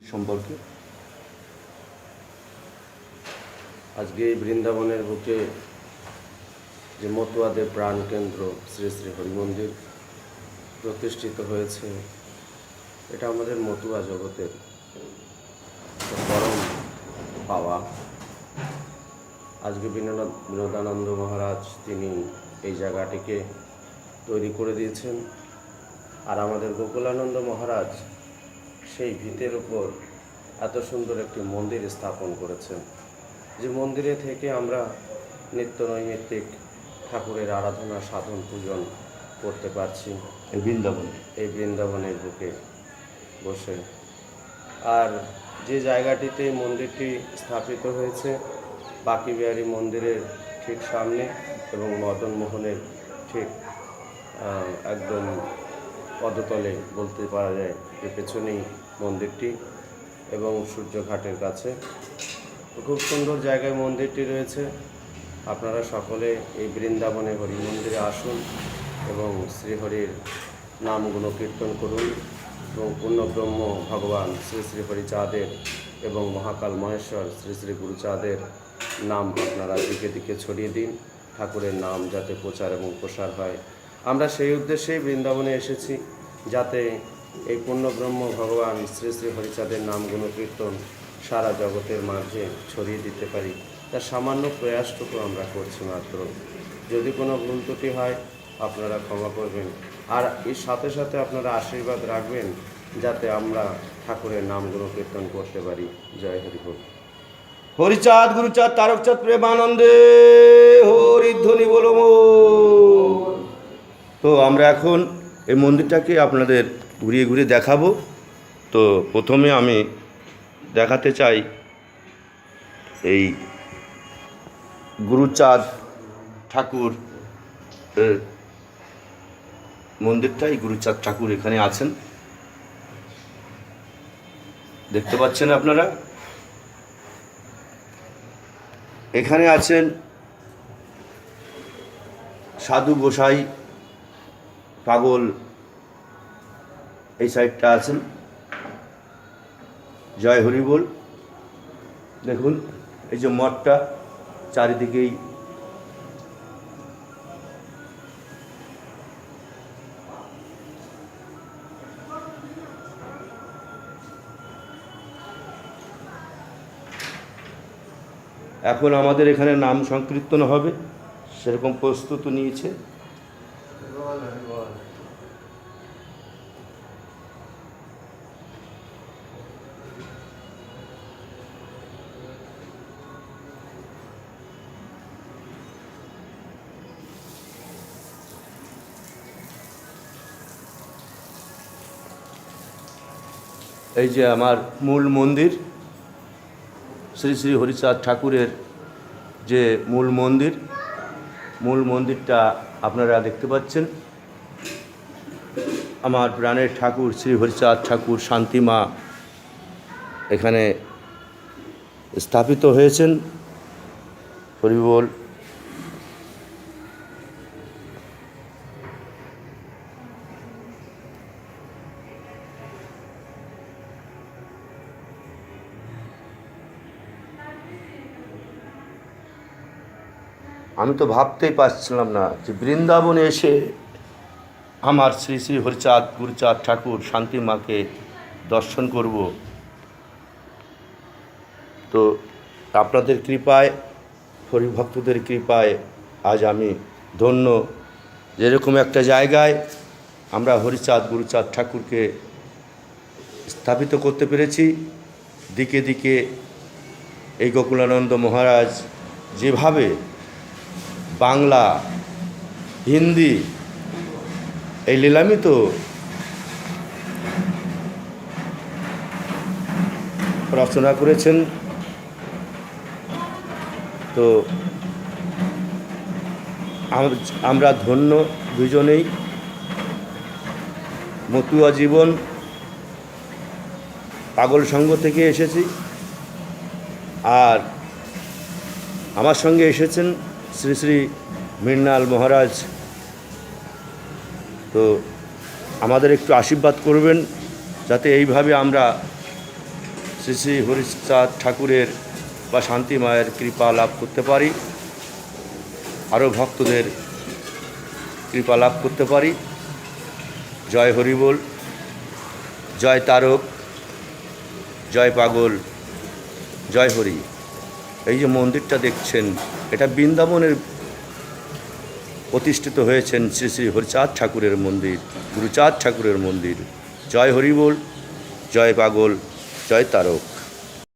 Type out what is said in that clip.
সম্পর্কে। আজকে এই বৃন্দাবনের বুকে যে মতুয়াদের প্রাণকেন্দ্র শ্রী শ্রী হরিমন্দির প্রতিষ্ঠিত হয়েছে, এটা আমাদের মতুয়া জগতের পরম পাওয়া। আজকে বিনোদ বিনোদানন্দ মহারাজ তিনি এই জায়গাটিকে তৈরি করে দিয়েছেন। আর আমাদের গোকুলানন্দ মহারাজ সেই ভিতের উপর এত সুন্দর একটি মন্দির স্থাপন করেছেন। যে মন্দিরে থেকে আমরা নিত্য নৈমিত্তিক ঠাকুরের আরাধনা সাধন পূজন করতে পারছি। এই বৃন্দাবনে? এই বৃন্দাবনের বুকে বসে। আর যে জায়গাটিতে মন্দিরটি স্থাপিত হয়েছে বাকি বিহারী মন্দিরের ঠিক সামনে এবং মদন মোহনের ঠিক একদম পদতলে বলতে পারা যায় যে পেছনেই মন্দিরটি এবং সূর্যঘাটের কাছে। খুব সুন্দর জায়গায় মন্দিরটি রয়েছে। আপনারা সকলে এই বৃন্দাবনে হরি মন্দিরে আসুন এবং শ্রীহরির নাম গুণকীর্তন করুন এবং পূর্ণব্রহ্ম ভগবান শ্রী শ্রী হরিচাঁদের এবং মহাকাল মহেশ্বর শ্রী শ্রী গুরুচাঁদের নাম আপনারা দিকে দিকে ছড়িয়ে দিন। ঠাকুরের নাম যাতে প্রচার এবং প্রসার হয়। আমরা সেই উদ্দেশ্যেই বৃন্দাবনে এসেছি যাতে এই পূর্ণব্রহ্ম ভগবান শ্রী শ্রী হরিচাঁদের নাম গুণকীর্তন সারা জগতের মাঝে ছড়িয়ে দিতে পারি, তার সামান্য প্রয়াসটুকু আমরা করছি মাত্র। যদি কোনো ভুল ত্রুটি হয়, আপনারা ক্ষমা করবেন। আর এর সাথে সাথে আপনারা আশীর্বাদ রাখবেন, যাতে আমরা ঠাকুরের নাম গুণকীর্তন করতে পারি। জয় হরি হরিচাঁদ, গুরুচাঁদ, তারকচাঁদ, প্রেমানন্দে হরিধ্বনি বলো মোর। তো আমরা এখন এই মন্দিরটাকে আপনাদের ঘুরিয়ে ঘুরিয়ে দেখাবো। তো প্রথমে আমি দেখাতে চাই এই গুরুচাঁদ ঠাকুর এর মন্দিরটা গুরুচাঁদ ঠাকুর এখানে আছেন। দেখতে পাচ্ছেন আপনারা? এখানে আছেন সাধু গোসাই পাগল। এই সাইডটা আছেন। জয় হরি বল। দেখুন, এই যে মঠটা চারিদিকেই। এখন আমাদের এখানে নাম সংকীর্তন হবে। সেরকম প্রস্তুত নিয়েছে। এই যে আমার মূল মন্দির, শ্রী শ্রী হরিচাঁদ ঠাকুরের যে মূল মন্দির, মূল মন্দিরটা আপনারা দেখতে পাচ্ছেন। আমার প্রাণের ঠাকুর শ্রী হরিচাঁদ ঠাকুর শান্তিমা এখানে স্থাপিত হয়েছেন। হরিবোল আমি তো ভাবতেই পারছিলাম না যে বৃন্দাবনে এসে আমার শ্রী শ্রী হরিচাঁদ, গুরুচাঁদ ঠাকুর শান্তি মাকে দর্শন করব। তো আপনাদের কৃপায়, হরিভক্তদের কৃপায় আজ আমি ধন্য। যেরকম একটা জায়গায় আমরা হরিচাঁদ, গুরুচাঁদ ঠাকুরকে স্থাপিত করতে পেরেছি, দিকে দিকে এই গোকুলানন্দ মহারাজ যেভাবে বাংলা, হিন্দি, এই নিলামই তো। রচনা করেছেন। তো আমরা ধন্য দুজনেই। মতুয়া জীবন, পাগল সঙ্গ থেকে এসেছি। আর আমার সঙ্গে এসেছেন শ্রী শ্রী মৃণাল মহারাজ। তো আমাদের একটু আশীর্বাদ করবেন, যাতে এইভাবে আমরা শ্রী শ্রী হরিচাঁদ ঠাকুরের বা শান্তি মায়ের কৃপা লাভ করতে পারি, আরও ভক্তদের কৃপা লাভ করতে পারি। জয় হরিবোল জয় তারক, জয় পাগল, জয় হরি। এই যে মন্দিরটা দেখছেন, এটা বৃন্দাবনের প্রতিষ্ঠিত হয়েছেন শ্রী শ্রী হরিচাঁদ ঠাকুরের মন্দির, গুরুচাঁদ ঠাকুরের মন্দির। জয় হরিবোল, জয় পাগল, জয় তারক।